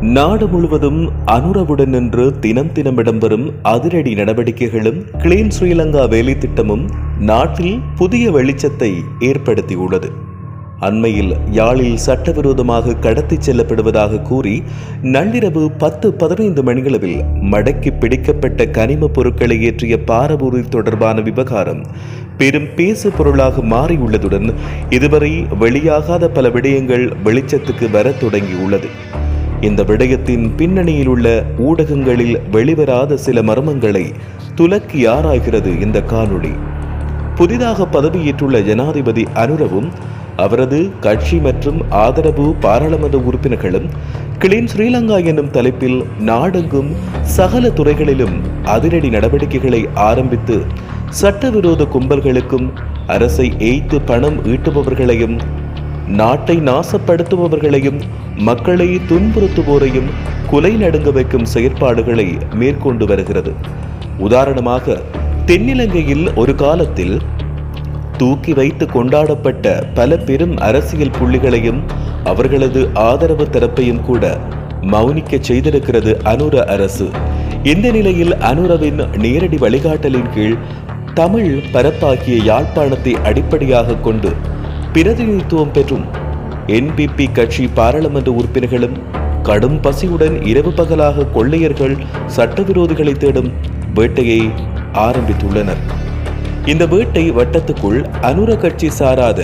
நாடு முழுவதும் அனுரவுடன் நின்று தினம் தினம் இடம்பெறும் அதிரடி நடவடிக்கைகளும் கிளீன் ஸ்ரீலங்கா வேலை திட்டமும் நாட்டில் புதிய வெளிச்சத்தை ஏற்படுத்தியுள்ளது. அண்மையில் யாழில் சட்டவிரோதமாக கடத்திச் செல்லப்படுவதாக கூறி நள்ளிரவு பத்து பதினைந்து மணிகளவில் மடக்கி பிடிக்கப்பட்ட கனிமப் பொருட்களை ஏற்றிய பாரபூரி தொடர்பான விவகாரம் பெரும் பேசு பொருளாக மாறியுள்ளதுடன் இதுவரை வெளியாகாத பல விடயங்கள் வெளிச்சத்துக்கு வரத் தொடங்கியுள்ளது. இந்த விடயத்தின் பின்னணியில் உள்ள ஊடகங்களில் வெளிவராத சில மர்மங்களை துலக்கி ஆராய்கிறது இந்த காணொளி. புதிதாக பதவியேற்றுள்ள ஜனாதிபதி அனுரவும் அவரது கட்சி மற்றும் ஆதரவு பாராளுமன்ற உறுப்பினர்களும் கிளீன் ஸ்ரீலங்கா என்னும் தலைப்பில் நாடெங்கும் சகல துறைகளிலும் அதிரடி நடவடிக்கைகளை ஆரம்பித்து சட்டவிரோத கும்பல்களுக்கும் அரசை ஏய்த்து பணம் ஈட்டுபவர்களையும் நாட்டை நாசப்படுத்துபவர்களையும் மக்களை துன்புறுத்துவோரையும் குலை நடுங்க வைக்கும் செயற்பாடுகளை மேற்கொண்டு வருகிறது. உதாரணமாக தென்னிலங்கையில் ஒரு காலத்தில் தூக்கி வைத்து கொண்டாடப்பட்ட பல பெரும் அரசியல் புள்ளிகளையும் அவர்களது ஆதரவு தரப்பையும் கூட மௌனிக்க செய்திருக்கிறது அனுர அரசு. இந்த நிலையில் அனுரவின் நேரடி வழிகாட்டலின் கீழ் தமிழ் பரப்பாகிய யாழ்ப்பாணத்தை அடிப்படையாக கொண்டு பிரதிநிதித்துவம் பெற்றும் என்பிபி கட்சி பாராளுமன்ற உறுப்பினர்களும் கடும் பசியுடன் இரவு பகலாக கொள்ளையர்கள் சட்டவிரோதிகளை தேடும் வேட்டையை ஆரம்பித்துள்ளனர். இந்த வேட்டை வட்டத்துக்குள் அனுர கட்சி சாராத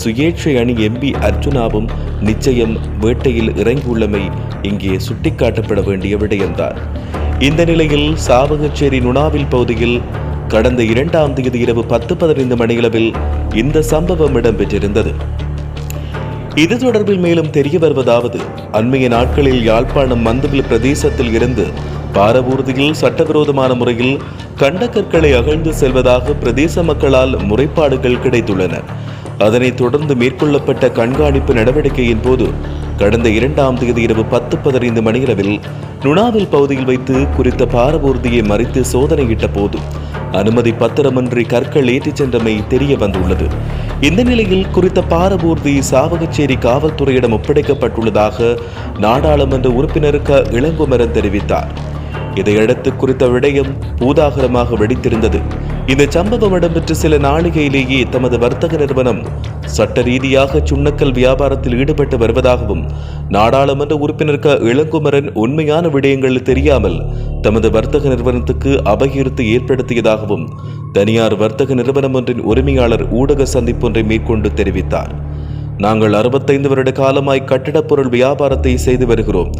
சுயேட்சை அணி எம்பி அர்ஜுனாவும் நிச்சயம் வேட்டையில் இறங்கியுள்ளமை இங்கே சுட்டிக்காட்டப்பட வேண்டிய விடயம்தான். இந்த நிலையில் சாவகச்சேரி நுணாவில் பகுதியில் கடந்த இரண்டாம் தேதி இரவு பத்து பதினைந்து மணியளவில் இந்த சம்பவம் இடம்பெற்றிருந்தது. இது தொடர்பில் மேலும் தெரிய வருவதாவது அண்மைய நாட்களில் யாழ்ப்பாணம் மந்துவில் பிரதேசத்தில் இருந்து பாரபூர்தியில் சட்டவிரோதமான முறையில் கண்டக்கற்களை அகழ்ந்து செல்வதாக பிரதேச மக்களால் முறைப்பாடுகள் கிடைத்துள்ளன. அதனைத் தொடர்ந்து மேற்கொள்ளப்பட்ட கண்காணிப்பு நடவடிக்கையின் போது கடந்த இரண்டாம் தேதி இரவு பத்து பதினைந்து மணியளவில் நுணாவில் பகுதியில் வைத்து குறித்த பாரபூர்தியை மறித்து சோதனையிட்ட போது அனுமதி பத்திரமின்றி கற்கள் ஏற்றிச் சென்றமை தெரிய வந்துள்ளது. இந்த நிலையில் குறித்த பாரபூர்தி சாவகச்சேரி காவல்துறையிடம் ஒப்படைக்கப்பட்டுள்ளதாக நாடாளுமன்ற உறுப்பினருக்கு இளங்குமரன் தெரிவித்தார். இதையடுத்து குறித்த விடயம் பூதாகரமாக வெடித்திருந்தது. இந்த சம்பவம் இடம்பெற்ற சில நாளிகையிலேயே தமது வர்த்தக நிறுவனம் சட்ட ரீதியாக சுண்ணக்கல் வியாபாரத்தில் ஈடுபட்டு வருவதாகவும் நாடாளுமன்ற உறுப்பினருக்கு இளங்குமரன் உண்மையான விடயங்கள் தெரியாமல் தமது வர்த்தக நிறுவனத்துக்கு அபகீர்த்து ஏற்படுத்தியதாகவும் தனியார் வர்த்தக நிறுவனம் ஒன்றின் உரிமையாளர் ஊடக சந்திப்பொன்றை மேற்கொண்டு தெரிவித்தார். நாங்கள் அறுபத்தைந்து வருட காலமாய் கட்டிடப் பொருள் வியாபாரத்தை செய்து வருகிறோம்.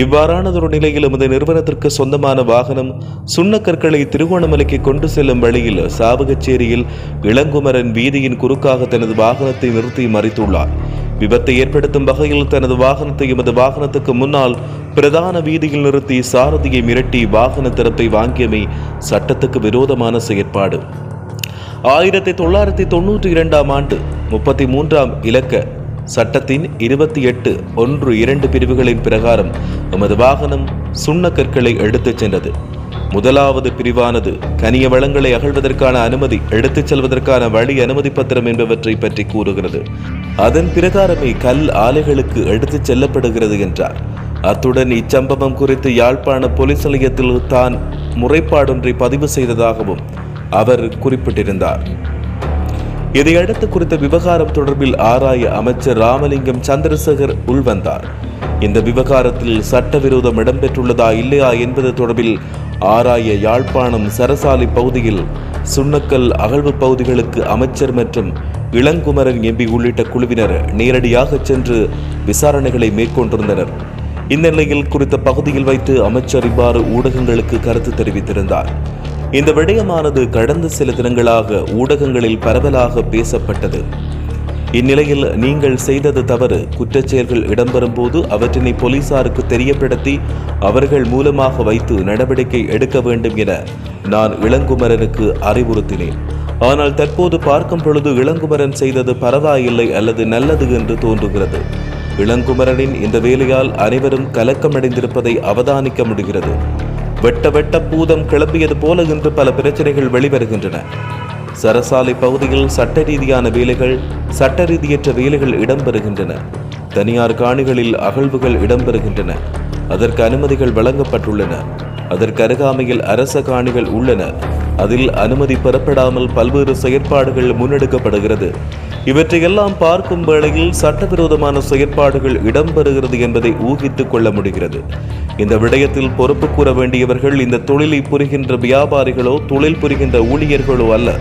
இவ்வாறானதொரு நிலையில் எமது நிறுவனத்திற்கு சொந்தமான வாகனம் சுண்ணக்கற்களை திருகோணமலைக்கு கொண்டு செல்லும் வழியில் சாவகச்சேரியில் இளங்குமரன் வீதியின் குறுக்காக தனது வாகனத்தை நிறுத்தி மறித்துள்ளார். விபத்தை ஏற்படுத்தும் வகையில் தனது வாகனத்தை எமது வாகனத்துக்கு முன்னால் பிரதான வீதியில் நிறுத்தி சாரதியை மிரட்டி வாகன திறப்பை வாங்கியமை சட்டத்துக்கு விரோதமான செயற்பாடு. ஆயிரத்தி தொள்ளாயிரத்தி தொண்ணூற்றி இரண்டாம் ஆண்டு முப்பத்தி மூன்றாம் இலக்க சட்டத்தின் இருபத்தி எட்டு ஒன்று இரண்டு பிரிவுகளின் பிரகாரம் எமது வாகனம் சுண்ண கற்களை எடுத்துச் சென்றது. முதலாவது பிரிவானது கனிய வளங்களை அகழ்வதற்கான அனுமதி எடுத்துச் செல்வதற்கான வழி அனுமதி பத்திரம் என்பவற்றை பற்றி கூறுகிறது. அதன் பிரகாரமே கல் ஆலைகளுக்கு எடுத்துச் செல்லப்படுகிறது என்றார். அத்துடன் இச்சம்பவம் குறித்து யாழ்ப்பாண போலீஸ் நிலையத்தில் தான் முறைப்பாடொன்றை பதிவு செய்ததாகவும் அவர் குறிப்பிட்டிருந்தார். இதையடுத்து குறித்த விவகாரம் தொடர்பில் ஆராய அமைச்சர் ராமலிங்கம் சந்திரசேகர் உள்வந்தார். இந்த விவகாரத்தில் சட்டவிரோதம் இடம்பெற்றுள்ளதா இல்லையா என்பது தொடர்பில் ஆராய யாழ்ப்பாணம் சரசாலை பகுதியில் சுண்ணக்கல் அகழ்வு பகுதிகளுக்கு அமைச்சர் மற்றும் இளங்குமரன் எம்பி உள்ளிட்ட குழுவினர் நேரடியாக சென்று விசாரணைகளை மேற்கொண்டிருந்தனர். இந்நிலையில் குறித்த பகுதியில் வைத்து அமைச்சர் இவ்வாறு ஊடகங்களுக்கு கருத்து தெரிவித்திருந்தார். இந்த விடயமானது கடந்த சில தினங்களாக ஊடகங்களில் பரவலாக பேசப்பட்டது. இந்நிலையில் நீங்கள் செய்தது தவறு. குற்றச்செயல்கள் இடம்பெறும் போது அவற்றினை போலீசாருக்கு தெரியப்படுத்தி அவர்கள் மூலமாக வைத்து நடவடிக்கை எடுக்க வேண்டும் என நான் இளங்குமரனுக்கு அறிவுறுத்தினேன். ஆனால் தற்போது பார்க்கும் பொழுது இளங்குமரன் செய்தது பரவாயில்லை அல்லது நல்லது என்று தோன்றுகிறது. இளங்குமரனின் இந்த வேலையால் அனைவரும் கலக்கமடைந்திருப்பதை அவதானிக்க முடிகிறது. வெட்ட வெட்ட பூதம் கிளம்பியது போல இன்று பல பிரச்சனைகள் வெளிவருகின்றன. சரசாலை பகுதியில் சட்ட ரீதியான வேலைகள் சட்ட ரீதியற்ற வேலைகள் இடம்பெறுகின்றன. தனியார் காணிகளில் அகழ்வுகள் இடம்பெறுகின்றன. அதற்கு அனுமதிகள் வழங்கப்பட்டுள்ளன. அதற்கு அருகாமையில் அரச காணிகள் உள்ளன. அதில் அனுமதி பெறப்படாமல் பல்வேறு செயற்பாடுகள் முன்னெடுக்கப்படுகிறது. இவற்றையெல்லாம் பார்க்கும் வேளையில் சட்டவிரோதமான செயற்பாடுகள் இடம்பெறுகிறது என்பதை ஊகித்துக் கொள்ள முடிகிறது. இந்த விடயத்தில் பொறுப்பு கூற வேண்டியவர்கள் இந்த தொழிலை புரிகின்ற வியாபாரிகளோ தொழில் புரிகின்ற ஊழியர்களோ அல்ல.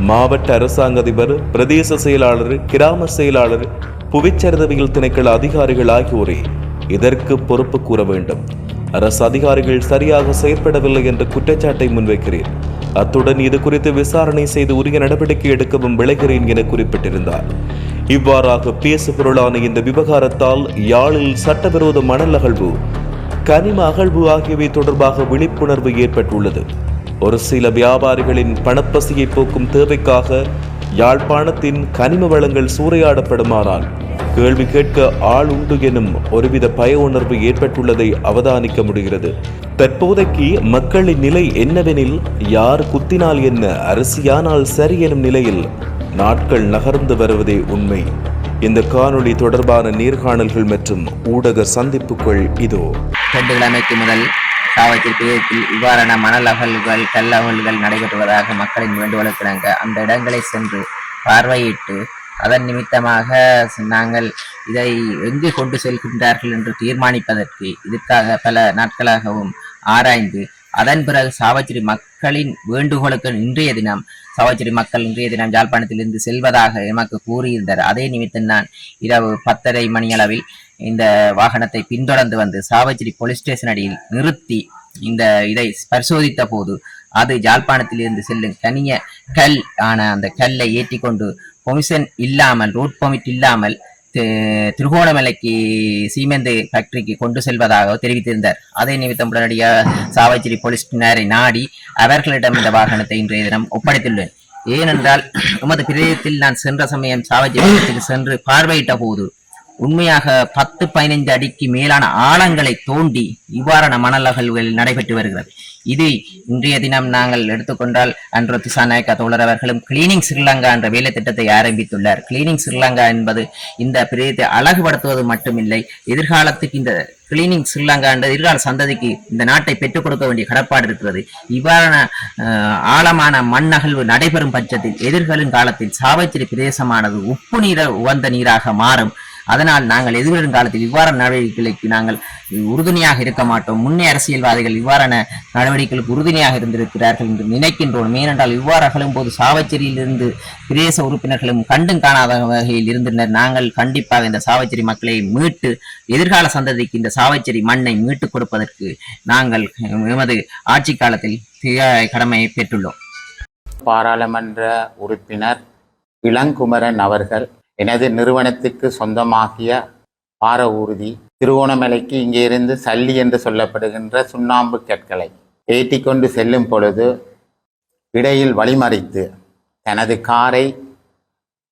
மாவட்ட அரசாங்க அதிபர் பிரதேச செயலாளர் கிராம செயலாளர் புவிச்சரிதவியல் திணைக்கள அதிகாரிகள் ஆகியோரே இதற்கு பொறுப்பு கூற வேண்டும். அரசு அதிகாரிகள் சரியாக செயற்படவில்லை என்ற குற்றச்சாட்டை முன்வைக்கிறேன். அத்துடன் இது குறித்து விசாரணை செய்து உரிய நடவடிக்கை எடுக்கவும் விளைகிறேன் என குறிப்பிட்டிருந்தார். இவ்வாறாக பேசு பொருளான இந்த விவகாரத்தால் யாழில் சட்டவிரோத மணல் அகழ்வு கனிம அகழ்வு ஆகியவை தொடர்பாக விழிப்புணர்வு ஏற்பட்டுள்ளது. ஒரு சில வியாபாரிகளின் பணப்பசியை போக்கும் தேவைக்காக யாழ்ப்பாணத்தின் கனிம வளங்கள் சூறையாடப்படுமானால் கேள்வி கேட்க ஆள் உண்டு எனும் ஒருவித பய உணர்வு ஏற்பட்டுள்ளதை அவதானிக்க முடிகிறது. தற்போதைக்கு மக்களின் நிலை என்னவெனில் யார் குத்தினால் என்ன அரசியானால் சரி எனும் நிலையில் நாட்கள் நகர்ந்து வருவதே உண்மை. இந்த காணொளி தொடர்பான நேர்காணல்கள் மற்றும் ஊடக சந்திப்புகள் இதோ. ரெண்டு கிழமைக்கு முதல் சாவச்சேரி பிரிவில் இவ்வாறான மணல் அகழ்வுகள் கல் அகழ்வுகள் நடைபெறுவதாக மக்களின் வேண்டுகோளுக்கிணங்க அந்த இடங்களை சென்று பார்வையிட்டு அதன் நிமித்தமாக நாங்கள் இதை எங்கு கொண்டு செல்கின்றார்கள் என்று தீர்மானிப்பதற்கு இதற்காக பல நாட்களாகவும் ஆராய்ந்து அதன் பிறகு சாவச்சேரி மக்களின் வேண்டுகோளுக்கு இன்றைய தினம் சாவச்சேரி மக்கள் இன்றைய தினம் யாழ்ப்பாணத்திலிருந்து செல்வதாக எமக்கு கூறியிருந்தார் அதே நிமித்தம் நான் இரவு பத்தரை மணியளவில் இந்த வாகனத்தை பின்தொடர்ந்து வந்து சாவச்சேரி போலீஸ் ஸ்டேஷன் அடியில் நிறுத்தி இந்த இதை பரிசோதித்த போது அது யாழ்ப்பாணத்திலிருந்து செல்லும் கனிய கல் ஆன அந்த கல்லை ஏற்றி கொண்டு பொமிஷன் இல்லாமல் ரூட் பெர்மிட் இல்லாமல் திருகோணமலைக்கு சீமெந்து ஃபேக்டரிக்கு கொண்டு செல்வதாக தெரிவித்திருந்தார். அதே நிமித்தம் உடனடியாக சாவச்சேரி போலீசினரை நாடி அவர்களிடம் இந்த வாகனத்தை இன்றைய தினம் ஒப்படைத்துள்ளேன். ஏனென்றால் உமது பிரதேசத்தில் நான் சென்ற சமயம் சாவச்சேரி சென்று பார்வையிட்ட போது உண்மையாக பத்து பதினைந்து அடிக்கு மேலான ஆழங்களை தோண்டி இவ்வாறான மணல் அகழ்வுகள் நடைபெற்று வருகிறது. இதை இன்றைய தினம் நாங்கள் எடுத்துக்கொண்டால் அன்று திசாநாயக்கா தோழர் அவர்களும் கிளீனிங் ஸ்ரீலங்கா என்ற வேலை திட்டத்தை ஆரம்பித்துள்ளார். கிளீனிங் ஸ்ரீலங்கா என்பது இந்த பிரதேசத்தை அழகுபடுத்துவது மட்டுமில்லை எதிர்காலத்துக்கு இந்த கிளீனிங் ஸ்ரீலங்கா என்ற எதிர்கால சந்ததிக்கு இந்த நாட்டை பெற்றுக் கொடுக்க வேண்டிய கடப்பாடு இருக்கிறது. இவ்வாறான ஆழமான மண் அகழ்வு நடைபெறும் பட்சத்தில் எதிர்களின் காலத்தில் சாவச்சேரி பிரதேசமானது உப்பு நீர உகந்த நீராக மாறும். அதனால் நாங்கள் எதிர்வரும் காலத்தில் இவ்வாறான நடவடிக்கைகளுக்கு நாங்கள் உறுதுணையாக இருக்க மாட்டோம். முன்னே அரசியல்வாதிகள் இவ்வாறான நடவடிக்கைகளுக்கு உறுதுணையாக இருந்திருக்கிறார்கள் என்று நினைக்கின்றோம். ஏனென்றால் இவ்வாறு அகலும் போது சாவச்சேரியிலிருந்து பிரதேச உறுப்பினர்களும் கண்டும் காணாத வகையில் இருந்தனர். நாங்கள் கண்டிப்பாக இந்த சாவச்சேரி மக்களை மீட்டு எதிர்கால சந்ததிக்கு இந்த சாவச்சேரி மண்ணை மீட்டுக் கொடுப்பதற்கு நாங்கள் எமது ஆட்சி காலத்தில் கடமையை பெற்றுள்ளோம். பாராளுமன்ற உறுப்பினர் இளங்குமரன் அவர்கள் எனது நிறுவனத்துக்கு சொந்தமாகிய பார ஊர்தி திருவோணமலைக்கு இங்கே இருந்து சல்லி என்று சொல்லப்படுகின்ற சுண்ணாம்பு கற்களை ஏற்றிக்கொண்டு செல்லும் பொழுது இடையில் வழிமறித்து தனது காரை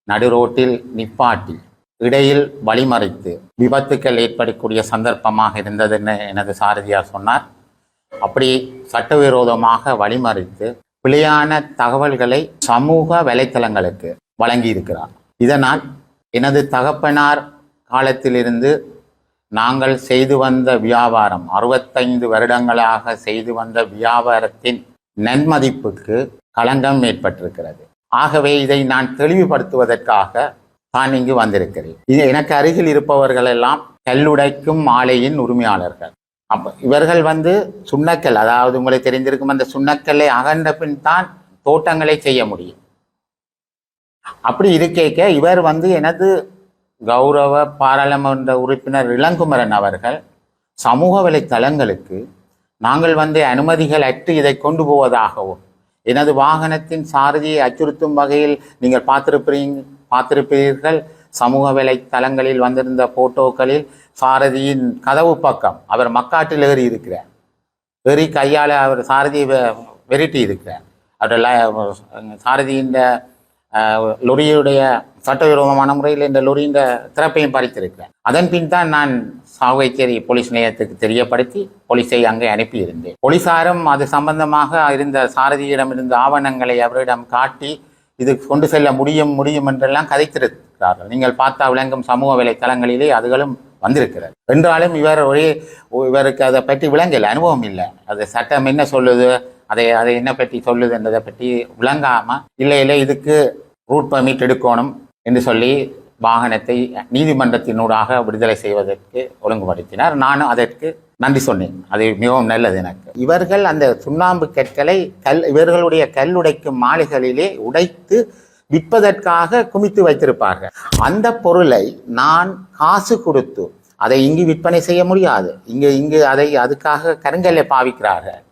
நடுரோட்டில் நிப்பாட்டி இடையில் வழிமறித்து விபத்துக்கள் ஏற்படக்கூடிய சந்தர்ப்பமாக இருந்ததுன்னு எனது சாரதியார் சொன்னார். அப்படி சட்டவிரோதமாக வழிமறித்து பிழையான தகவல்களை சமூக வலைத்தளங்களுக்கு வழங்கியிருக்கிறார். இதனால் எனது தகப்பனார் காலத்திலிருந்து நாங்கள் செய்து வந்த வியாபாரம் அறுபத்தைந்து வருடங்களாக செய்து வந்த வியாபாரத்தின் நன்மதிப்புக்கு களங்கம் ஏற்பட்டிருக்கிறது. ஆகவே இதை நான் தெளிவுபடுத்துவதற்காக நான் இங்கு வந்திருக்கிறேன். இது எனக்கு அருகில் இருப்பவர்கள் எல்லாம் கல்லுடைக்கும் ஆலையின் உரிமையாளர்கள். அப்போ இவர்கள் வந்து சுண்ணக்கல் அதாவது உங்களுக்கு தெரிந்திருக்கும் அந்த சுண்ணக்கல்லை அகன்ற பின் தான் தோட்டங்களை செய்ய முடியும். அப்படி இருக்கேக்க இவர் வந்து எனது கௌரவ பாராளுமன்ற உறுப்பினர் இளங்குமரன் அவர்கள் சமூக வலைத்தளங்களுக்கு நாங்கள் வந்து அனுமதிகள் அற்று இதை கொண்டு போவதாகவும் எனது வாகனத்தின் சாரதியை அச்சுறுத்தும் வகையில் நீங்கள் பார்த்திருப்பீங்க பார்த்திருப்பீர்கள். சமூக வலைத்தளங்களில் வந்திருந்த போட்டோக்களில் சாரதியின் கதவு பக்கம் அவர் மக்காட்டில் ஏறி இருக்கிறார். ஏறி கையால் அவர் சாரதியை வெ- வெரிட்டி இருக்கிறார் அவருடைய சாரதியின் லொரியுடைய சட்டவிரோதமான முறையில் இந்த லொரியின் திறப்பையும் பறித்திருக்கிறேன். அதன் பின் தான் நான் சாவைச்சேரி போலீஸ் நிலையத்துக்கு தெரியப்படுத்தி போலீஸை அங்கே அனுப்பியிருந்தேன். போலீசாரும் அது சம்பந்தமாக இருந்த சாரதியிடம் இருந்த ஆவணங்களை அவரிடம் காட்டி இது கொண்டு செல்ல முடியும் முடியும் என்றெல்லாம் கதைத்திருக்கிறார்கள். நீங்கள் பார்த்தா விளங்கும் சமூக வலைத்தளங்களிலே அதுகளும் வந்திருக்கிறது. என்றாலும் இவர் ஒரே இவருக்கு அதை பற்றி விளங்கல அனுபவம் இல்லை. அது சட்டம் என்ன சொல்லுது அதை அதை என்ன பற்றி சொல்லுதுன்றதை பற்றி விளங்காமல் இல்லை இல்லை இதுக்கு ரூட் பர்மிட் எடுக்கணும் என்று சொல்லி வாகனத்தை நீதிமன்றத்தினூடாக விடுதலை செய்வதற்கு ஒழுங்குபடுத்தினார். நானும் அதற்கு நன்றி சொன்னேன். அது மிகவும் நல்லது எனக்கு. இவர்கள் அந்த சுண்ணாம்பு கற்களை கல் இவர்களுடைய கல் உடைக்கும் மாளிகளிலே உடைத்து விற்பதற்காக குமித்து வைத்திருப்பார்கள். அந்த பொருளை நான் காசு கொடுத்து அதை இங்கு விற்பனை செய்ய முடியாது. இங்கு இங்கு அதை அதுக்காக கருங்கல்லை பாவிக்கிறார்கள்.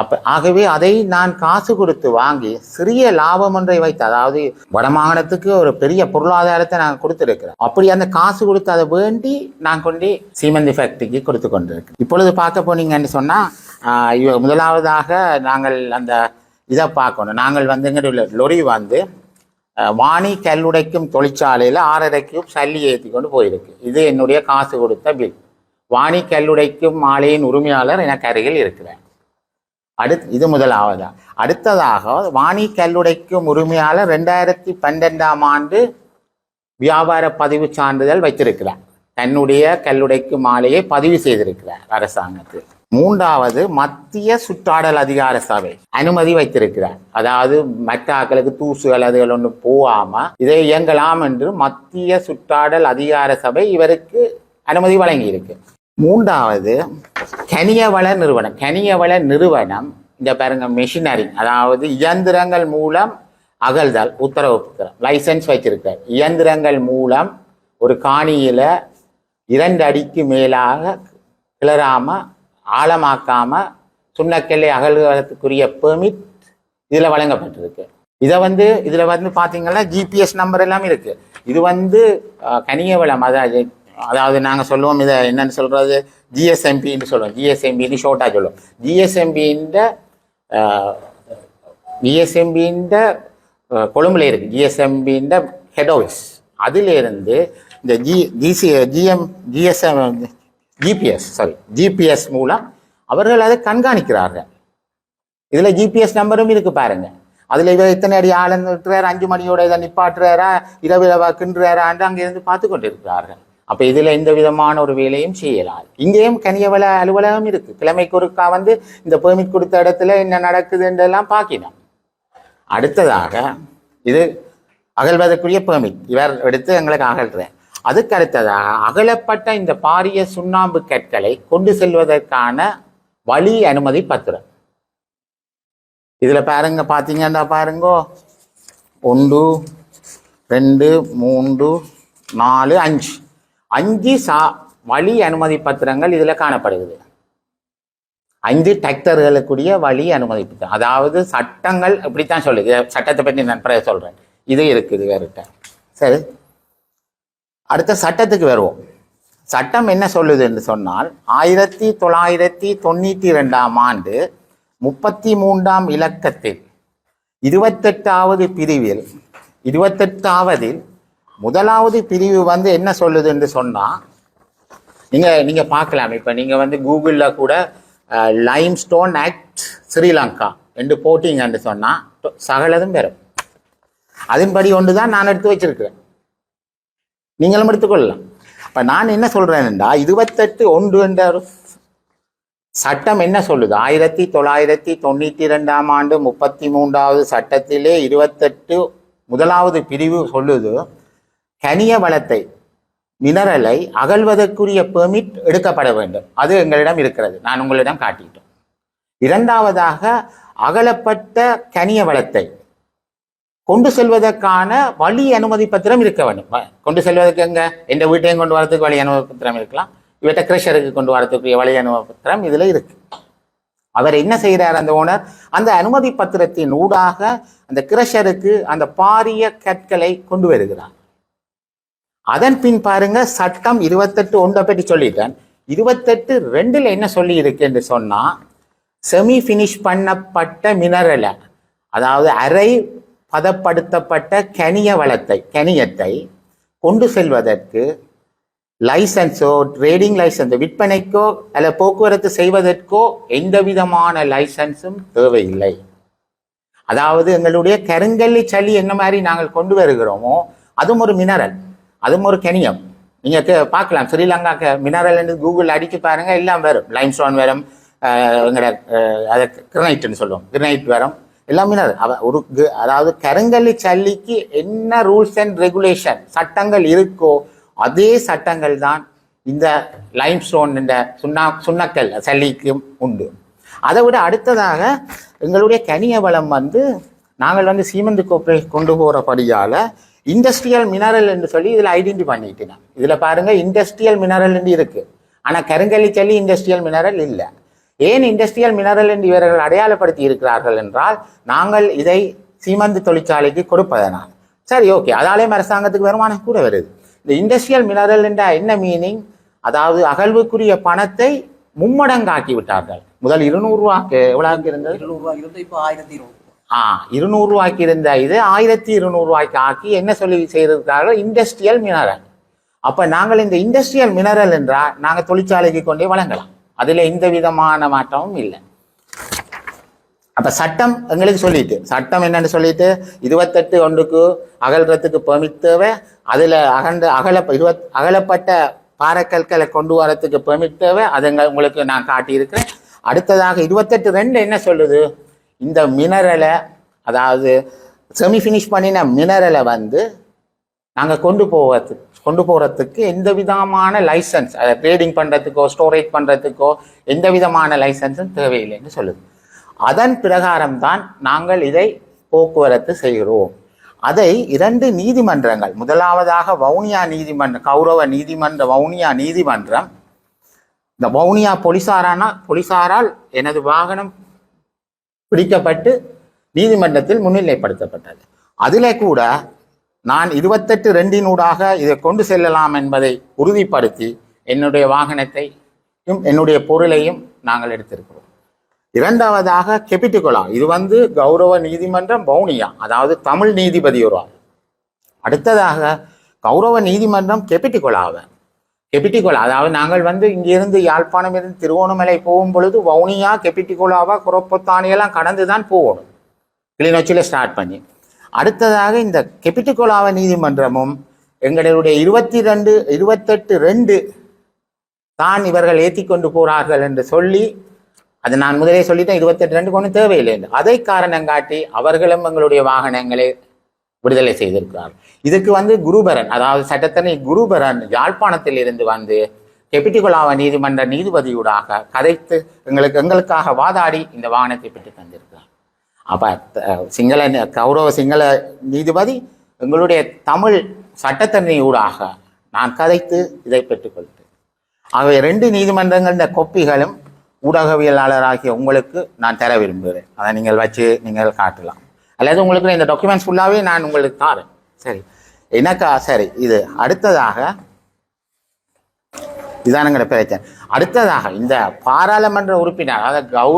அப்ப ஆகவே அதை நான் காசு கொடுத்து வாங்கி சிறிய லாபம் ஒன்றை வைத்து அதாவது வடமாகாணத்துக்கு ஒரு பெரிய பொருளாதாரத்தை நான் கொடுத்திருக்கிறேன். அப்படி அந்த காசு கொடுத்து அதை வேண்டி நான் கொண்டு சீமந்தி ஃபேக்டரிக்கு கொடுத்து கொண்டிருக்கேன் இப்பொழுது பார்க்க போனீங்கன்னு சொன்னா இவ முதலாவதாக நாங்கள் அந்த இதை பார்க்கணும். நாங்கள் வந்து எங்களுடைய லொரி வந்து வாணி கல்லுடைக்கும் தொழிற்சாலையில் ஆறரை கியூப் சல்லி ஏற்றி கொண்டு போயிருக்கு. இது என்னுடைய காசு கொடுத்த பில் வாணி கல்லுடைக்கும் மாலையின் உரிமையாளர் எனக்கு அருகில் இருக்கிறேன் அடுத் இது முதலாவதா. அடுத்ததாக வாணி கல்லுடைக்கும் உரிமையாளர் ரெண்டாயிரத்தி பன்னெண்டாம் ஆண்டு வியாபார பதிவு சான்றிதழ் வைத்திருக்கிறார். தன்னுடைய கல்லுடைக்கும் ஆலையை பதிவு செய்திருக்கிறார் அரசாங்கத்தில். மூன்றாவது மத்திய சுற்றாடல் அதிகார சபை அனுமதி வைத்திருக்கிறார். அதாவது மற்ற ஆக்களுக்கு தூசுகள் அதுகள் ஒன்று போகாம இதை இயங்கலாம் என்று மத்திய சுற்றாடல் அதிகார சபை இவருக்கு அனுமதி வழங்கியிருக்கு. மூன்றாவது கனியவள நிறுவனம். கனியவள நிறுவனம் இந்த பாருங்க மெஷினரி அதாவது இயந்திரங்கள் மூலம் அகழ்தல் உத்தரவு புத்தகம் லைசன்ஸ் வச்சிருக்க இயந்திரங்கள் மூலம் ஒரு காணியில இரண்டு அடிக்கு மேலாக கிளறாம ஆழமாக்காம சுண்ணக்கெல்லை அகழ்வதற்குரிய பெர்மிட் இதுல வழங்கப்பட்டிருக்கு. இதை வந்து இதுல வந்து பாத்தீங்கன்னா ஜிபிஎஸ் நம்பர் எல்லாம் இருக்கு. இது வந்து கனியவளம் அதாவது அதாவது நாங்கள் சொல்லுவோம் இதை என்னென்னு சொல்கிறது ஜிஎஸ்எம்பின்னு சொல்லுவோம். ஜிஎஸ்எம்பின்னு ஷோர்ட்டாக சொல்லுவோம். ஜிஎஸ்எம்பின்ற ஜிஎஸ்எம்பின்ற கொழும்புல இருக்குது ஜிஎஸ்எம்பின்ற ஹெட் ஆஃபீஸ் அதிலிருந்து இந்த G GC GM GSM GPS sorry GPS மூலம் அவர்கள் அதை கண்காணிக்கிறார்கள். இதில் ஜிபிஎஸ் நம்பரும் இருக்குது பாருங்கள் அதில் இவர் இத்தனை அடி ஆளுன்னு அஞ்சு மணியோட இதை நிப்பாட்டுறாரா? இரவு இரவா கிண்டுறாரான்னு அங்கே இருந்து பார்த்து கொண்டிருக்கிறார்கள். அப்ப இதுல எந்த விதமான ஒரு வேலையும் செய்யலாம். இங்கேயும் கனியவள அலுவலகம் இருக்கு. கிழமைக்கு ஒருக்கா வந்து இந்த பெர்மிட் கொடுத்த இடத்துல என்ன நடக்குதுன்றெல்லாம் பார்க்கணும் அடுத்ததாக இது அகழ்வதற்குரிய பெர்மிட் இவர் எடுத்து எங்களுக்கு அகழ்றேன். அதுக்கு அடுத்ததாக அகலப்பட்ட இந்த பாரிய சுண்ணாம்பு கற்களை கொண்டு செல்வதற்கான வழி அனுமதி பத்திரம். இதுல பாருங்க பாத்தீங்கன்னா பாருங்கோ. ஒன்று ரெண்டு மூன்று நாலு அஞ்சு. அஞ்சு சா வழி அனுமதி பத்திரங்கள் இதில் காணப்படுகிறது. அஞ்சு டிராக்டர்களுக்குரிய வழி அனுமதி பத்திரம். அதாவது சட்டங்கள் இப்படித்தான் சொல்லுது சட்டத்தை பற்றி நான் பிறகு இது இருக்குது வேறுகிட்ட சரி. அடுத்த சட்டத்துக்கு வருவோம். சட்டம் என்ன சொல்லுது என்று சொன்னால் ஆயிரத்தி தொள்ளாயிரத்தி தொண்ணூற்றி ரெண்டாம் ஆண்டு முப்பத்தி மூன்றாம் இலக்கத்தில் இருபத்தெட்டாவது பிரிவில் இருபத்தெட்டாவதில் முதலாவது பிரிவு வந்து என்ன சொல்லுது என்று சொன்னால் நீங்கள் நீங்கள் பார்க்கலாம். இப்போ நீங்கள் வந்து கூகுளில் கூட லைம் ஸ்டோன் ஆக்ட் ஸ்ரீலங்கா என்று போட்டிங்கன்னு சொன்னால் சகலதும் பெறும். அதன்படி ஒன்று தான் நான் எடுத்து வச்சிருக்கிறேன். நீங்களும் எடுத்துக்கொள்ளலாம். இப்போ நான் என்ன சொல்கிறேன்டா இருபத்தெட்டு ஒன்று என்ற சட்டம் என்ன சொல்லுது? ஆயிரத்தி தொள்ளாயிரத்தி தொண்ணூற்றி ரெண்டாம் ஆண்டு முப்பத்தி மூன்றாவது சட்டத்திலே இருபத்தெட்டு முதலாவது பிரிவு சொல்லுது. கனிய வளத்தை மினரலை அகழ்வதற்குரிய பெர்மிட் எடுக்கப்பட வேண்டும். அது எங்களிடம் இருக்கிறது. நான் உங்களிடம் காட்டிட்டோம். இரண்டாவதாக அகலப்பட்ட கனிய வளத்தை கொண்டு செல்வதற்கான வழி அனுமதி பத்திரம் இருக்க வேண்டும். கொண்டு செல்வதற்கு எங்க? எந்த வீட்டையும் கொண்டு வரதுக்கு வழி அனுமதி பத்திரம் இருக்கலாம். இவற்றை கிரஷருக்கு கொண்டு வரதுக்குரிய வழி அனுமதி பத்திரம் இதுல இருக்கு. அவர் என்ன செய்கிறார் அந்த ஓனர் அந்த அனுமதி பத்திரத்தின் ஊடாக அந்த கிரஷருக்கு அந்த பாரிய கற்களை கொண்டு வருகிறார். அதன் பின் பாருங்க சட்டம் இருபத்தெட்டு ஒன்றை பற்றி சொல்லிட்டேன். இருபத்தெட்டு ரெண்டுல என்ன சொல்லி இருக்கு என்று சொன்னா செமி ஃபினிஷ் பண்ணப்பட்ட மினரலை அதாவது அரை பதப்படுத்தப்பட்ட கனிய வளத்தை கனியத்தை கொண்டு செல்வதற்கு லைசன்ஸோ ட்ரேடிங் லைசன்ஸ் விற்பனைக்கோ அல்ல போக்குவரத்து செய்வதற்கோ எந்த விதமான லைசன்ஸும் தேவையில்லை. அதாவது எங்களுடைய கருங்கல்லி சளி என்ன மாதிரி நாங்கள் கொண்டு வருகிறோமோ அதுவும் ஒரு மினரல் அதுவும் ஒரு கனியம் நீங்கள் பார்க்கலாம். ஸ்ரீலங்காக்கு மினரல் கூகுள் அடித்து பாருங்கள் எல்லாம் வரும். லைம் ஸ்டோன் வரும் எங்களோட அதை கிரனைட்டுன்னு சொல்லுவோம். கிரனைட் வரும். எல்லாம் மினரல் அவ ஒரு அதாவது கருங்கல்லி சல்லிக்கு என்ன ரூல்ஸ் அண்ட் ரெகுலேஷன் சட்டங்கள் இருக்கோ அதே சட்டங்கள் தான் இந்த லைம் ஸ்டோன் இந்த சுண்ணா சுண்ணக்கல் சல்லிக்கும் உண்டு. அதை விட அடுத்ததாக எங்களுடைய கனிய வளம் வந்து நாங்கள் வந்து சீமந்து கோப்பை கொண்டு போகிறபடியால் இண்டஸ்ட்ரியல் மினரல் என்று சொல்லி இதில் ஐடென்டி பண்ணிட்டேன் இதில் பாருங்க இண்டஸ்ட்ரியல் மினரல் என்று இருக்கு. ஆனால் கருங்கல்லி சல்லி இண்டஸ்ட்ரியல் மினரல் இல்லை. ஏன் இண்டஸ்ட்ரியல் மினரல் என்று இவர்கள் அடையாளப்படுத்தி இருக்கிறார்கள் என்றால் நாங்கள் இதை சீமந்து தொழிற்சாலைக்கு கொடுப்பதனால். சரி ஓகே அதாலே அரசாங்கத்துக்கு வருமானம் கூட வருது. இந்த இண்டஸ்ட்ரியல் மினரல் என்ற என்ன மீனிங் அதாவது அகழ்வுக்குரிய பணத்தை மும்மடங்காக்கி விட்டார்கள். முதல் இருநூறு எவ்வளோ இருந்தது இருநூறுவா இருந்து இப்போ ஆயிரத்தி இருபது ஆ இருநூறுவாய்க்கு இருந்த இது ஆயிரத்தி இருநூறுவாய்க்கு ஆக்கி என்ன சொல்லி செய்திருக்கிறார்கள்? இண்டஸ்ட்ரியல் மினரல் அப்போ நாங்கள் இந்த இண்டஸ்ட்ரியல் மினரல் என்றால் நாங்கள் தொழிற்சாலைக்கு கொண்டே வழங்கலாம். அதில் எந்த விதமான மாற்றமும் இல்லை. அப்போ சட்டம் எங்களுக்கு சொல்லிட்டு சட்டம் என்னன்னு சொல்லிட்டு இருபத்தெட்டு ஒன்றுக்கு அகல்றதுக்கு பெர்மிட் தேவை அதில் அகண்ட அகல இருபத் அகலப்பட்ட பாறைக்கற்களை கொண்டு வரத்துக்கு பெர்மிட் தேவை அதை உங்களுக்கு நான் காட்டியிருக்கிறேன். அடுத்ததாக இருபத்தெட்டு ரெண்டு என்ன சொல்லுது? இந்த மினரலை அதாவது செமி ஃபினிஷ் பண்ணின மினரலை வந்து நாங்கள் கொண்டு போவதுக்கு கொண்டு போகிறதுக்கு எந்த விதமான லைசன்ஸ் அதை ட்ரேடிங் பண்ணுறதுக்கோ ஸ்டோரேஜ் பண்ணுறதுக்கோ எந்த விதமான லைசன்ஸும் தேவையில்லைன்னு சொல்லுது. அதன் பிரகாரம் தான் நாங்கள் இதை போக்குவரத்து செய்கிறோம். அதை இரண்டு நீதிமன்றங்கள் முதலாவதாக வவுனியா நீதிமன்ற கௌரவ நீதிமன்ற வவுனியா நீதிமன்றம் இந்த வவுனியா போலீசாரான போலீசாரால் எனது வாகனம் பிடிக்கப்பட்டு நீதிமன்றத்தில் முன்னிலைப்படுத்தப்பட்டது. அதிலே கூட நான் இருபத்தெட்டு ரெண்டினூடாக இதை கொண்டு செல்லலாம் என்பதை உறுதிப்படுத்தி என்னுடைய வாகனத்தையும் என்னுடைய பொருளையும் நாங்கள் எடுத்திருக்கிறோம். இரண்டாவதாக கெபிட்டிகொலா. இது வந்து கௌரவ நீதிமன்றம் வவுனியா அதாவது தமிழ் நீதிபதி ஒரு அடுத்ததாக கௌரவ நீதிமன்றம் கெபிட்டிகொலாவை. கெபிட்டிகோலா அதாவது நாங்கள் வந்து இங்கிருந்து யாழ்ப்பாணம் இருந்து திருவோணமலை போகும் பொழுது வவுனியா கெபிட்டிகோலாவா குரப்பத்தானியெல்லாம் கடந்து தான் போகணும். கிளிநொச்சியில் ஸ்டார்ட் பண்ணி. அடுத்ததாக இந்த கெபிட்டிகோலாவ நீதிமன்றமும் எங்களுடைய இருபத்தி ரெண்டு இருபத்தெட்டு ரெண்டு தான் இவர்கள் ஏற்றி கொண்டு போகிறார்கள் என்று சொல்லி அது நான் முதலே சொல்லிட்டேன் இருபத்தெட்டு ரெண்டு ஒன்றும் தேவையில்லை என்று. அதை காரணம் காட்டி அவர்களும் எங்களுடைய வாகனங்களை விடுதலை செய்திருக்கிறார். இதுக்கு வந்து குருபரன் அதாவது சட்டத்தனை குருபரன் யாழ்ப்பாணத்தில் இருந்து வந்து கெபிட்டிகுலாவ நீதிமன்ற நீதிபதியூடாக கதைத்து எங்களுக்கு எங்களுக்காக வாதாடி இந்த வாகனத்தை பெற்று தந்திருக்கிறார். அப்ப சிங்கள கௌரவ சிங்கள நீதிபதி எங்களுடைய தமிழ் சட்டத்தன்மையூடாக நான் கதைத்து இதை பெற்றுக்கொள்கிறேன். ஆகவே ரெண்டு நீதிமன்றங்கள் இந்த கொப்பிகளும் ஊடகவியலாளராகிய உங்களுக்கு நான் தர விரும்புகிறேன். அதை நீங்கள் வச்சு நீங்கள் காட்டலாம். அல்லது உங்களுக்கு இந்த டாக்குமெண்ட்ஸ் ஃபுல்லாகவே நான் உங்களுக்கு தாரேன் சரி. எனக்கா சரி இது அடுத்ததாக இதானுங்கிற பிரச்சனை. அடுத்ததாக இந்த பாராளுமன்ற உறுப்பினர் அதாவது கௌ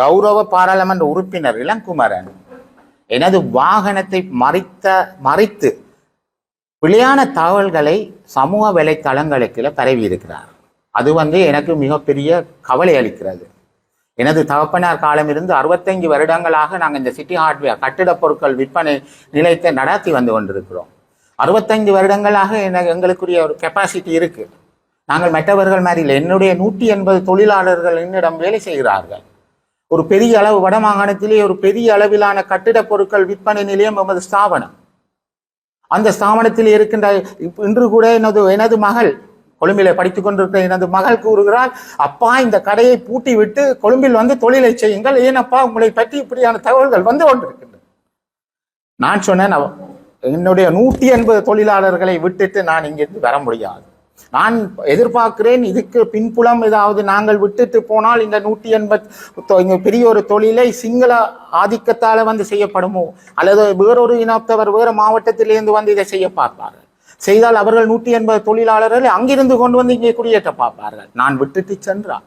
கௌரவ பாராளுமன்ற உறுப்பினர் இளங்குமரன் எனது வாகனத்தை மறைத்த மறைத்து பிழையான தகவல்களை சமூக வலைத்தளங்களுக்கு பரவி இருக்கிறார் அது வந்து எனக்கு மிகப்பெரிய கவலை அளிக்கிறது. எனது தகப்பனார் காலம் இருந்து அறுபத்தைந்து வருடங்களாக நாங்கள் இந்த சிட்டி ஹார்ட்வேர் கட்டிடப் பொருட்கள் விற்பனை நிலையத்தை நடத்தி வந்து கொண்டிருக்கிறோம். அறுபத்தைந்து வருடங்களாக எனக்கு எங்களுக்குரிய ஒரு கெப்பாசிட்டி இருக்கு. நாங்கள் மற்றவர்கள் மாதிரி இல்லை. என்னுடைய நூற்றி எண்பது தொழிலாளர்கள் என்னிடம் வேலை செய்கிறார்கள். ஒரு பெரிய அளவு வடமாகாணத்திலே ஒரு பெரிய அளவிலான கட்டிடப் பொருட்கள் விற்பனை நிலையம் எமது ஸ்தாபனம். அந்த ஸ்தாபனத்தில் இருக்கின்ற இன்று கூட எனது எனது மகள் கொழும்பிலே படித்துக் கொண்டிருக்கிற எனது மகள் கூறுகிறார் அப்பா இந்த கடையை பூட்டி விட்டு கொழும்பில் வந்து தொழிலை செய்யுங்கள். ஏனப்பா உங்களை பற்றி இப்படியான தகவல்கள் வந்து கொண்டிருக்கின்றன. நான் சொன்னேன் என்னுடைய நூற்றி எண்பது தொழிலாளர்களை விட்டுட்டு நான் இங்கிருந்து வர முடியாது. நான் எதிர்பார்க்கிறேன் இதுக்கு பின்புலம் ஏதாவது நாங்கள் விட்டுட்டு போனால் இந்த நூற்றி எண்பது பெரிய ஒரு தொழிலை சிங்கள ஆதிக்கத்தால் வந்து செய்யப்படுமோ? அல்லது வேறொரு இனத்தவர் வேறு மாவட்டத்திலிருந்து வந்து இதை செய்ய பார்ப்பார்கள் செய்தால் அவர்கள் நூற்றி எண்பது தொழிலாளர்களை அங்கிருந்து கொண்டு வந்து இங்கே குடியேற்ற பார்ப்பார்கள். நான் விட்டுட்டு சென்றார்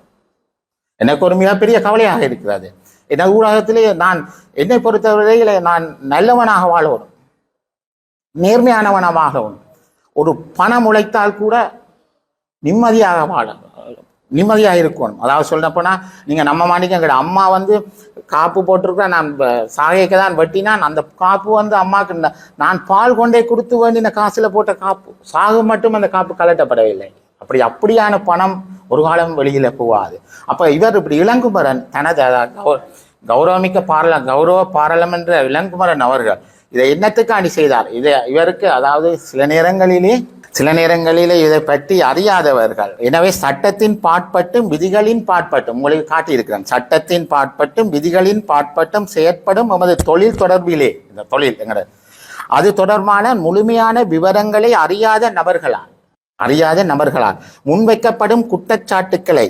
எனக்கு ஒரு மிகப்பெரிய கவலையாக இருக்கிறது. எனது ஊடகத்திலே நான் என்னை பொறுத்தவரையில் நான் நல்லவனாக வாழணும் நேர்மையானவனமாகவும் ஒரு பணம் உழைத்தால் கூட நிம்மதியாக வாழணும் நிம்மதியாக இருக்கணும் அதாவது சொல்லப்போனா நீங்கள் நம்ம மாட்டிக்க எங்கட அம்மா வந்து காப்பு போட்டிருக்கிறேன் நான் சாகைக்கு தான் வெட்டினான் அந்த காப்பு வந்து அம்மாவுக்கு நான் பால் கொண்டே கொடுத்து வேண்டின காசில் போட்ட காப்பு. சாகு மட்டும் அந்த காப்பு கலட்டப்படவில்லை அப்படி அப்படியான பணம் ஒரு காலம் வெளியில் போகாது. அப்போ இவர் இப்படி இளங்குமரன் தனது கௌரவமிக்க பாராள கௌரவ பாராளுமன்ற இளங்குமரன் அவர்கள் இதை என்னத்துக்கு அணி செய்தார்? இதை இவருக்கு அதாவது சில நேரங்களிலே சில நேரங்களிலே இதை பற்றி அறியாதவர்கள். எனவே சட்டத்தின் பாட்பட்டும் விதிகளின் பாட்பட்டும் உங்களுக்கு காட்டியிருக்கிறேன். சட்டத்தின் பாட்பட்டும் விதிகளின் பாட்பட்டும் செயற்படும் நமது தொழில் தொடர்பிலே. இந்த தொழில் எங்கட? அது தொடர்பான முழுமையான விவரங்களை அறியாத நபர்களால் அறியாத நபர்களால் முன்வைக்கப்படும் குற்றச்சாட்டுக்களை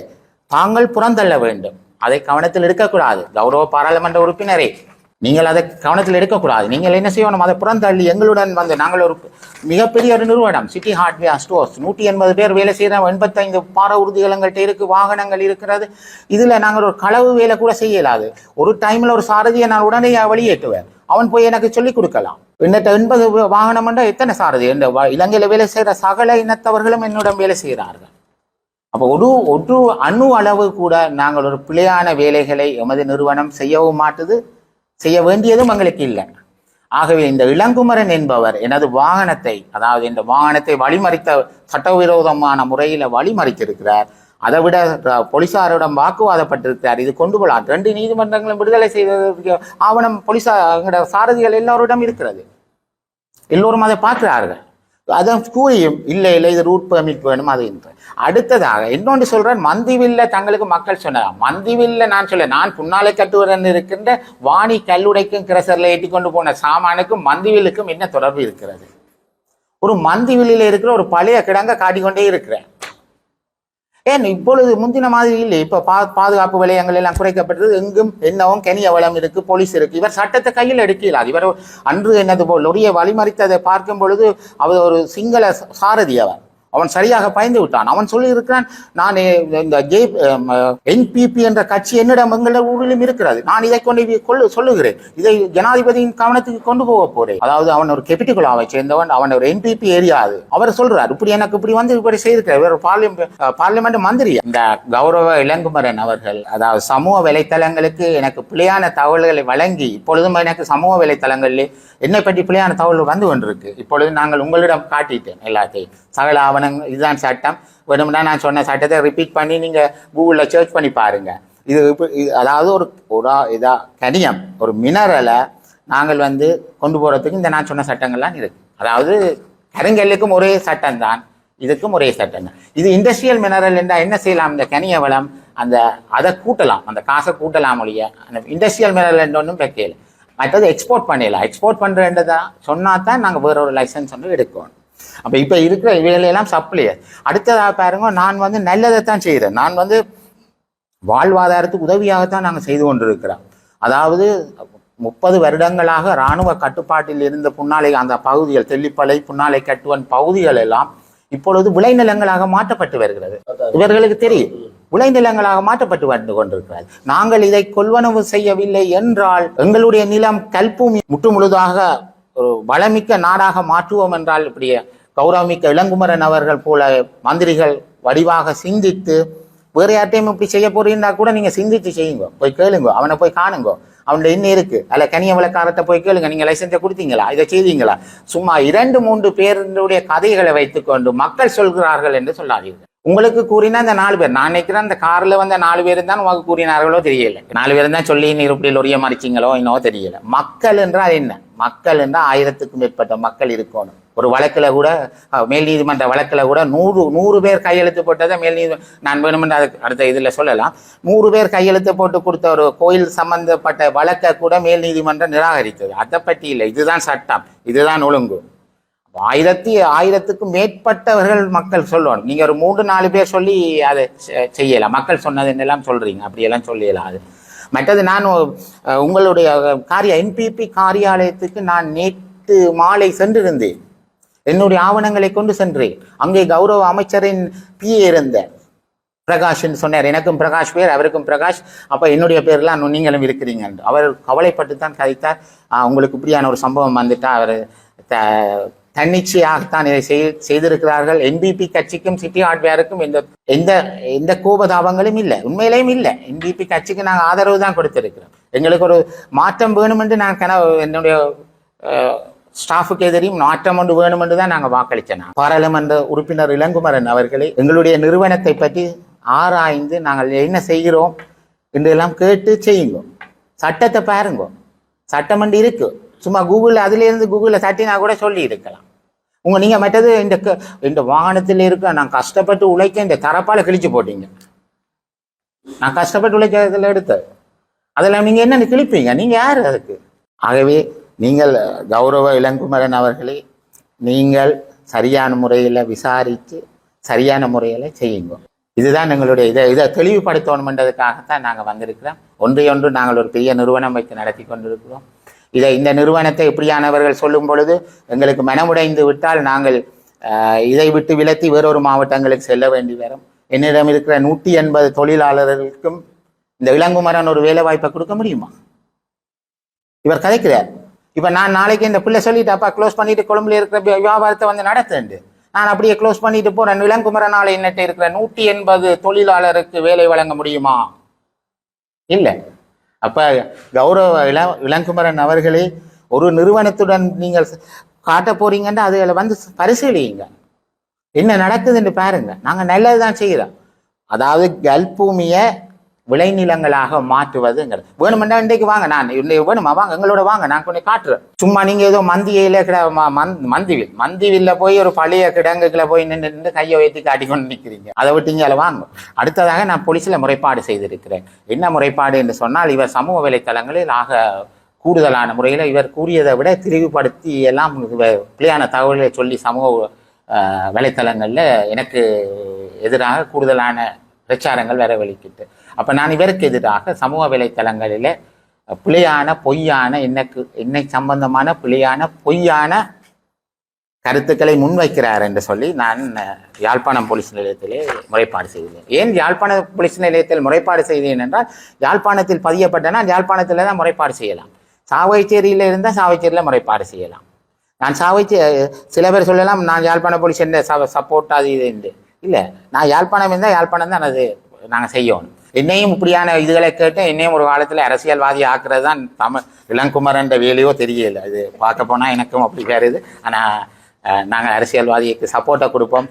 தாங்கள் புறந்தள்ள வேண்டும். அதை கவனத்தில் எடுக்கக்கூடாது. கௌரவ பாராளுமன்ற உறுப்பினரே நீங்கள் அதை கவனத்தில் எடுக்கக்கூடாது. நீங்கள் என்ன செய்யணும்? அதை புறந்தள்ளி எங்களுடன் வந்து நாங்கள் ஒரு மிகப்பெரிய ஒரு நிறுவனம் சிட்டி ஹார்ட்வேர் ஸ்டோர்ஸ் நூற்றி எண்பது பேர் வேலை செய்கிறோம் எண்பத்தைந்து பார உறுதிகளங்கள்ட்ட இருக்குது வாகனங்கள் இருக்கிறது. இதில் நாங்கள் ஒரு களவு வேலை கூட செய்யலாது. ஒரு டைமில் ஒரு சாரதியை நான் உடனே வெளியேற்றுவேன். அவன் போய் எனக்கு சொல்லிக் கொடுக்கலாம். என்னட்ட எண்பது வாகனம் என்றால் எத்தனை சாரதி? இந்த வ- வேலை செய்கிற சகல இனத்தவர்களும் என்னுடன் வேலை செய்கிறார்கள். அப்போ ஒரு ஒரு அணு அளவு கூட நாங்கள் ஒரு பிழையான வேலைகளை எமது நிறுவனம் செய்யவும் மாட்டுது. செய்ய வேண்டியதும் எங்களுக்கு இல்லை. ஆகவே இந்த இளங்குமரன் என்பவர் எனது வாகனத்தை அதாவது இந்த வாகனத்தை வழிமறித்த சட்டவிரோதமான முறையில் வழிமறித்திருக்கிறார். அதை விட போலீசாரிடம் வாக்குவாதப்பட்டிருக்கிறார் இது கொண்டு போகலாம் ரெண்டு நீதிமன்றங்களும் விடுதலை செய்வதற்கு ஆவணம் போலீசார் எங்களோட சாரதிகள் எல்லோரிடம் இருக்கிறது. எல்லோரும் அதை பார்க்கிறார்கள். அதான் கூறியும் இல்லை இல்லை இது ரூட் பெர்மிட் வேணும் அது என்று. அடுத்ததாக இன்னொன்று சொல்கிறேன் மந்திவில்ல தங்களுக்கு மக்கள் சொன்னார் மந்திவில்ல நான் சொல்ல நான் புன்னாலை கட்டுவரன் இருக்கின்ற வாணி கல்லுடைக்கும் கிரசரில் ஏற்றி கொண்டு போன சாமானுக்கும் மந்திவிலுக்கும் என்ன தொடர்பு இருக்கிறது? ஒரு மந்திவில்லில் இருக்கிற ஒரு பழைய கிடங்க காட்டிக்கொண்டே இருக்கிறேன். ஏன் இப்பொழுது முந்தின மாதிரி இல்லை? இப்போ பா பாதுகாப்பு விலையங்கள் எல்லாம் குறைக்கப்பட்டது. எங்கும் என்னவும் கெனிய வளம் இருக்கு போலீஸ் இருக்கு. இவர் சட்டத்தை கையில் எடுக்கலாது. இவர் அன்று என்னது போல் லொரியை வழிமறித்ததை பார்க்கும் பொழுது அவர் ஒரு சிங்கள சாரதி அவர். அவன் சரியாக பயந்து விட்டான். அவன் சொல்லி இருக்கிறான் நான் இந்த ஜே என்பிபி என்ற கட்சி என்னிடம் எங்கள ஊரிலும் இருக்கிறது. நான் இதை கொண்டு கொள்ளு சொல்லுகிறேன். இதை ஜனாதிபதியின் கவனத்துக்கு கொண்டு போக போறேன். அதாவது அவன் ஒரு கெபிட்டிகுலாவை சேர்ந்தவன் அவன் ஒரு என்பிபி ஏரியா அது. அவர் சொல்றார் இப்படி எனக்கு இப்படி வந்து இப்படி செய்திருக்கிறார். இவர் பார்லிமெண்ட் பார்லிமெண்ட் மந்திரி. இந்த கௌரவ இளங்குமரன் அவர்கள் அதாவது சமூக வலைத்தளங்களுக்கு எனக்கு பிழையான தகவல்களை வழங்கி இப்பொழுதும் எனக்கு சமூக வலைத்தளங்களில் என்னை பற்றி பிழையான தகவல் வந்து கொண்டிருக்கு. இப்பொழுது நாங்கள் உங்களிடம் காட்டிட்டேன் எல்லாத்தையும். சகல ஆவண இதுதான் சட்டம். வேணும்னா நான் சொன்ன சட்டத்தை ரிப்பீட் பண்ணி நீங்கள் கூகுளில் சர்ச் பண்ணி பாருங்கள் இது இது- அதாவது ஒரு ஒரு இதாக கனியம் ஒரு மினரலை நாங்கள் வந்து கொண்டு போகிறதுக்கு இந்த நான் சொன்ன சட்டங்கள்லாம் இருக்கு. அதாவது கருங்கல்லுக்கும் ஒரே சட்டம் தான் இதுக்கும் ஒரே சட்டம் தான் இது இண்டஸ்ட்ரியல் மினரல் என்றால் என்ன செய்யலாம்? இந்த கனிய வளம் அந்த அதை கூட்டலாம். அந்த காசை கூட்டலாம் ஒழிய. அந்த இண்டஸ்ட்ரியல் மினரல் என்ற ஒன்றும் வைக்கல. மற்றது எக்ஸ்போர்ட் பண்ணிடலாம் எக்ஸ்போர்ட் பண்ணுறதா சொன்னா தான் நாங்கள் வேற ஒரு லைசன்ஸ் வந்து எடுக்கணும். அப்போ இப்போ இருக்கிற இவைகளெல்லாம் சப்ளையர் அடுத்ததாக பாருங்க நான் வந்து நல்லதை தான் செய்கிறேன் நான் வந்து வாழ்வாதாரத்துக்கு உதவியாகத்தான் நாங்கள் செய்து கொண்டிருக்கிறோம். அதாவது முப்பது வருடங்களாக இராணுவ கட்டுப்பாட்டில் இருந்த புன்னாலை அந்த பகுதிகள் தெல்லிப்பளை புன்னாலை கட்டுவன் பகுதிகள் எல்லாம் இப்பொழுது விளைநிலங்களாக மாற்றப்பட்டு வருகிறது. இவர்களுக்கு தெரியும். விளைநிலங்களாக மாற்றப்பட்டு வந்து கொண்டிருக்கிறது நாங்கள் இதை கொள்வனவு செய்யவில்லை என்றால் எங்களுடைய நிலம் கல்பூமி முற்று முழுதாக ஒரு வளமிக்க நாடாக மாற்றுவோம் என்றால் இப்படி கௌரவமிக்க இளங்குமரன் அவர்கள் போல மந்திரிகள் வடிவாக சிந்தித்து வேறு யார்ட்டையும் இப்படி செய்ய போறீங்கன்னா கூட நீங்கள் சிந்தித்து செய்யுங்க. போய் கேளுங்க. அவனை போய் காணுங்க. அவன்கிட்ட என்ன இருக்கு? அல்ல கனிய விளக்காரத்தை போய் கேளுங்க. நீங்கள் லைசன்ஸை கொடுத்தீங்களா? இதை செய்தீங்களா? சும்மா இரண்டு மூன்று பேருடைய கதைகளை வைத்துக்கொண்டு மக்கள் சொல்கிறார்கள் என்று சொல்லாதீர்கள். உங்களுக்கு கூறினா இந்த நாலு பேர். நான் நினைக்கிறேன் அந்த கார்ல வந்த நாலு பேர் தான் உங்களுக்கு கூறினார்களோ தெரியல. நாலு பேர் தான் சொல்லி நீர் இப்படி லொரிய மறிச்சிங்களோ என்னவோ தெரியல. மக்கள் என்றால் என்ன? மக்கள் என்றால் ஆயிரத்துக்கும் மேற்பட்ட மக்கள் இருக்கணும். ஒரு வழக்கில் கூட மேல் நீதிமன்ற வழக்கில் கூட நூறு நூறு பேர் கையெழுத்து போட்டதை மேல் நீதி நான் வேணுமென்று அதுக்கு அடுத்த இதில் சொல்லலாம். நூறு பேர் கையெழுத்து போட்டு கொடுத்த ஒரு கோயில் சம்பந்தப்பட்ட வழக்கை கூட மேல் நீதிமன்றம் நிராகரித்தது. அதை பற்றி இல்லை. இதுதான் சட்டம். இதுதான் ஒழுங்கு. ஆயிரத்தி ஆயிரத்துக்கும் மேற்பட்டவர்கள் மக்கள் சொல்லுவாங்க நீங்க ஒரு மூன்று நாலு பேர் சொல்லி அதை செ- செய்யலாம். மக்கள் சொன்னது என்னெல்லாம் சொல்றீங்க? அப்படியெல்லாம் சொல்லலாம் அது. மற்றது நான் உங்களுடைய காரிய என்பிபி காரியாலயத்துக்கு நான் நேற்று மாலை சென்றிருந்தேன். என்னுடைய ஆவணங்களை கொண்டு சென்றேன். அங்கே கௌரவ அமைச்சரின் பிஏ இருந்த பிரகாஷ்ன்னு சொன்னார். எனக்கும் பிரகாஷ் பேர் அவருக்கும் பிரகாஷ். அப்ப என்னுடைய பேர்லாம் நீங்களும் இருக்கிறீங்க அவர் கவலைப்பட்டு தான் கதைத்தார் உங்களுக்கு இப்படியான ஒரு சம்பவம் வந்துட்டா அவர் த தன்னிச்சையாகத்தான் இதை செய்- செய்திருக்கிறார்கள். என்பிபி கட்சிக்கும் சிட்டி ஹார்ட்வேருக்கும் எந்த எந்த எந்த கோபதாபங்களும் இல்லை. உண்மையிலேயும் இல்லை. என்பிபி கட்சிக்கு நாங்கள் ஆதரவு தான் கொடுத்திருக்கிறோம். எங்களுக்கு ஒரு மாற்றம் வேணும் என்று நான் கனவு என்னுடைய ஸ்டாஃபுக்கு எதிரியும் மாற்றம் ஒன்று வேணும் என்று தான் நாங்கள் வாக்களித்தோம் பாராளுமன்ற உறுப்பினர் இளங்குமரன் அவர்களே எங்களுடைய நிறுவனத்தை பற்றி ஆராய்ந்து நாங்கள் என்ன செய்கிறோம் என்றெல்லாம் கேட்டு செய்யுங்க. சட்டத்தை பாருங்க. சட்டம் ஒன்று இருக்கு. சும்மா கூகுளில் அதுலேருந்து கூகுளில் தட்டினா கூட சொல்லி இருக்கலாம் உங்க நீங்க மற்றது இந்த க- இந்த வாகனத்தில் இருக்க நான் கஷ்டப்பட்டு உழைக்க இந்த தரப்பால் கிழிச்சு போட்டீங்க. நான் கஷ்டப்பட்டு உழைக்கிறதுல எடுத்தேன் அதில் நீங்க என்னென்னு கிழிப்பீங்க? நீங்க யார் அதுக்கு? ஆகவே நீங்கள் கௌரவ இளங்குமரன் அவர்களே நீங்கள் சரியான முறையில் விசாரித்து சரியான முறையில் செய்யுங்க. இதுதான் எங்களுடைய இதை இதை தெளிவுபடுத்தணுமென்றதுக்காகத்தான் நாங்கள் வந்திருக்கிறோம். ஒன்றையொன்று நாங்கள் ஒரு பெரிய நிறுவனம் வைத்து நடத்தி கொண்டிருக்கிறோம். இதை இந்த நிறுவனத்தை இப்படியானவர்கள் சொல்லும் பொழுது எங்களுக்கு மனமுடைந்து விட்டால் நாங்கள் ஆஹ், இதை விட்டு விலத்தி வேறொரு மாவட்டங்களுக்கு செல்ல வேண்டி வரும். என்னிடம் இருக்கிற நூற்றி எண்பது தொழிலாளர்களுக்கும் இந்த இளங்குமரன் ஒரு வேலை வாய்ப்பை கொடுக்க முடியுமா? இவர் கதைக்கிறார். இப்போ நான் நாளைக்கு இந்த பிள்ளை சொல்லிட்டு அப்பா க்ளோஸ் பண்ணிட்டு கொழும்புல இருக்கிற வியாபாரத்தை வந்து நடத்துண்டு நான் அப்படியே க்ளோஸ் பண்ணிட்டு போறேன். இளங்குமரனால என்னட்டு இருக்கிற நூற்றி எண்பது தொழிலாளருக்கு வேலை வழங்க முடியுமா? இல்லை. அப்போ கௌரவ இள இளங்குமரன் அவர்களே ஒரு நிறுவனத்துடன் நீங்கள் காட்ட போறீங்கன்னா அதில் வந்து பரிசீலியுங்க. என்ன நடக்குதுன்னு பாருங்க. நல்லது தான் செய்கிறோம் அதாவது கல்பூமியை விளைநிலங்களாக மாற்றுவதுங்கிறது. வேணுமெண்டா இன்றைக்கு வாங்க நான் இன்னைக்கு வேணுமா? வாங்க எங்களோட வாங்க நான் கொஞ்சம் காட்டுறேன். சும்மா நீங்க ஏதோ மந்தியில கிட மந்- மந்திவில் மந்திவில்ல போய் ஒரு பழைய கிடங்குகளை போய் நின்று நின்று கையை வைத்து காட்டிக்கொண்டு நிற்கிறீங்க அதை விட்டு அதில் வாங்க. அடுத்ததாக நான் போலீஸில் முறைப்பாடு செய்திருக்கிறேன். என்ன முறைப்பாடு என்று சொன்னால் இவர் சமூக வலைத்தளங்களில் ஆக கூடுதலான முறையில் இவர் கூறியதை விட திரிவுபடுத்தி எல்லாம் பிள்ளையான தகவல்களை சொல்லி சமூக வலைத்தளங்களில் எனக்கு எதிராக கூடுதலான பிரச்சாரங்கள் வரவழைக்கிட்டு. அப்போ நான் இவருக்கு எதிராக சமூக வலைத்தளங்களில் பிழையான பொய்யான எனக்கு என்னை சம்பந்தமான பிழையான பொய்யான கருத்துக்களை முன்வைக்கிறார் என்று சொல்லி நான் யாழ்ப்பாணம் போலீஸ் நிலையத்திலே முறைப்பாடு செய்தேன். ஏன் யாழ்ப்பாண போலீஸ் நிலையத்தில் முறைப்பாடு செய்தேன் என்றால் யாழ்ப்பாணத்தில் பதியப்பட்டனால் யாழ்ப்பாணத்தில் தான் முறைப்பாடு செய்யலாம். சாவைச்சேரியில் இருந்தால் சாவைச்சேரியில் முறைப்பாடு செய்யலாம். நான் சாவைச்சே சில பேர் சொல்லலாம் நான் யாழ்ப்பாண போலீஸ் என்ன சப்போர்ட் அது இது என்று. இல்லை நான் யாழ்ப்பாணம் இருந்தால் யாழ்ப்பாணம் தான் அது நாங்கள் செய்யணும் என்னையும் இப்படியான இதுகளை கேட்டு என்னையும் ஒரு காலத்தில் அரசியல்வாதி ஆக்குறது தான் தமிழ் இளங்குமரன்ற வேலையோ தெரியல. அது பார்க்க போனால் எனக்கும் அப்படி வேறு ஆனால் நாங்கள் அரசியல்வாதிக்கு சப்போர்ட்டை கொடுப்போம்.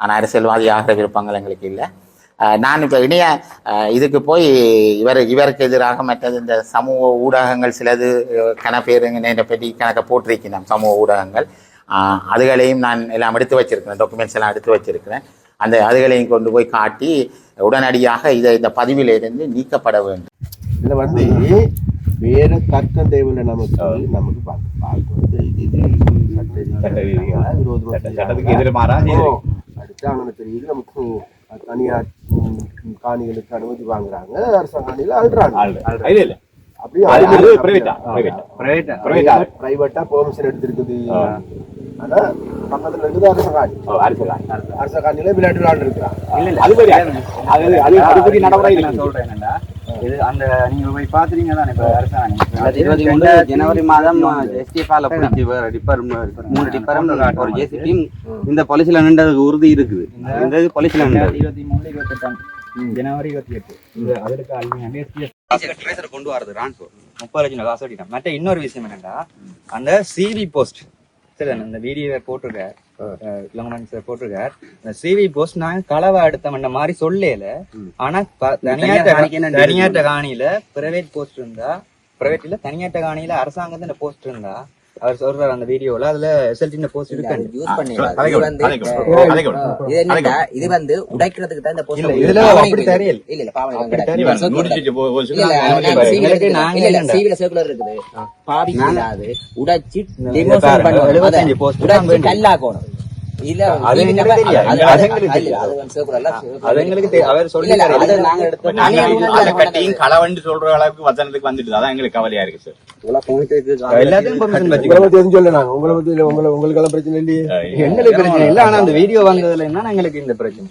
ஆனால் அரசியல்வாதி ஆகிற விருப்பங்கள் எங்களுக்கு இல்லை. நான் இப்போ இணைய இதுக்கு போய் இவர் இவருக்கு எதிராக மற்றது இந்த சமூக ஊடகங்கள் சிலது கணப்பேருங்கிற பற்றி கணக்கை போட்டிருக்கிறேன். சமூக ஊடகங்கள். அதுகளையும் நான் எல்லாம் எடுத்து வச்சிருக்கிறேன். டாக்குமெண்ட்ஸ் எல்லாம் எடுத்து வச்சிருக்கிறேன். அந்த அதுகளையும் கொண்டு போய் காட்டி உடனடியாக இதை இந்த பதிவிலிருந்து நீக்கப்பட வேண்டும். இதுல வந்து வேற தர்க்கம் தேவையில்லை நமக்கு நமக்கு பார்க்க பார்க்க வந்து இது சட்டத்துக்கு எதிர்மாறா அடுத்து அங்கே தெரியுது நமக்கு தனியார் காணிகளுக்கு அனுமதி வாங்குறாங்க. அரசாங்க காணியில அழுறாங்க பிரைவேட்டா பெர்மிஷன் எடுத்திருக்குது. ஆனா பக்கத்துல இருக்குது விளையாட்டு விளையாண்டு அது பெரிய அது அது நடைமுறை சொல்றேன் என்னடா, இது அந்த நீங்க போய் பாத்துறீங்க தானே இப்ப அரசாணை இருபத்தி மூணு ஜனவரி மாதம் எஸ்டிஎஃப்ஆல பிடிச்சி டிப்பர் மூணு டிப்பரும் ஒரு ஜேசிபியும் இந்த பாலிசில நின்றதுக்கு உறுதி இருக்குது. இந்த பாலிசில நின்றது. இருபத்தி மூணு இருபத்தெட்டாம் ஜனவரி இருபத்தி எட்டு. இந்த அதற்கு அழிவு கொண்டு வரது ரான்சோ முப்பது லட்சம் காசு மற்ற இன்னொரு விஷயம் என்னன்னா அந்த சிவி போஸ்ட் சரி இந்த வீடியோ போட்டிருக்கார். இளங்கமன் சார் போட்டிருக்கார். இந்த சிவி போஸ்ட் நாங்க களவை எடுத்தோம்ன்ற மாதிரி சொல்லல. ஆனா தனியாட்ட காணியில பிரைவேட் போஸ்ட் இருந்தா பிரைவேட் இல்ல தனியாட்ட காணியில அரசாங்கத்துல போஸ்ட் இருந்தா அவர் சொல்றாரு அந்த வீடியோல. அதுல எஸ்எல்டி போஸ்ட் இருக்கு. யூஸ் பண்ணிடலாம் இது வந்து உடைக்கிறதுக்கு தான் இந்த போஸ்ட் இல்ல, இதுல அப்படி தெரியல. இல்ல இல்ல பாவனை எங்களுக்கு civil இருக்குது. பாவிக்க இல்லாது, உடைச்சு இந்த demolition பாருங்க, பண்ணணும். 75 அதை post தான் உடைச்சு. கல்லாக்கணும். களவண்டு சொல்ற அளவுக்கு வசனத்துக்கு வந்துட்டு அதான் எங்களுக்கு கவலையா இருக்கு சார் எல்லாத்தையும் சொல்ல நாங்க. உங்களை உங்களுக்கு எல்லாம் பிரச்சனை இல்லையே. எங்களுக்கு பிரச்சனை? இல்ல ஆனா அந்த வீடியோ வந்ததுல என்ன எங்களுக்கு இந்த பிரச்சனை.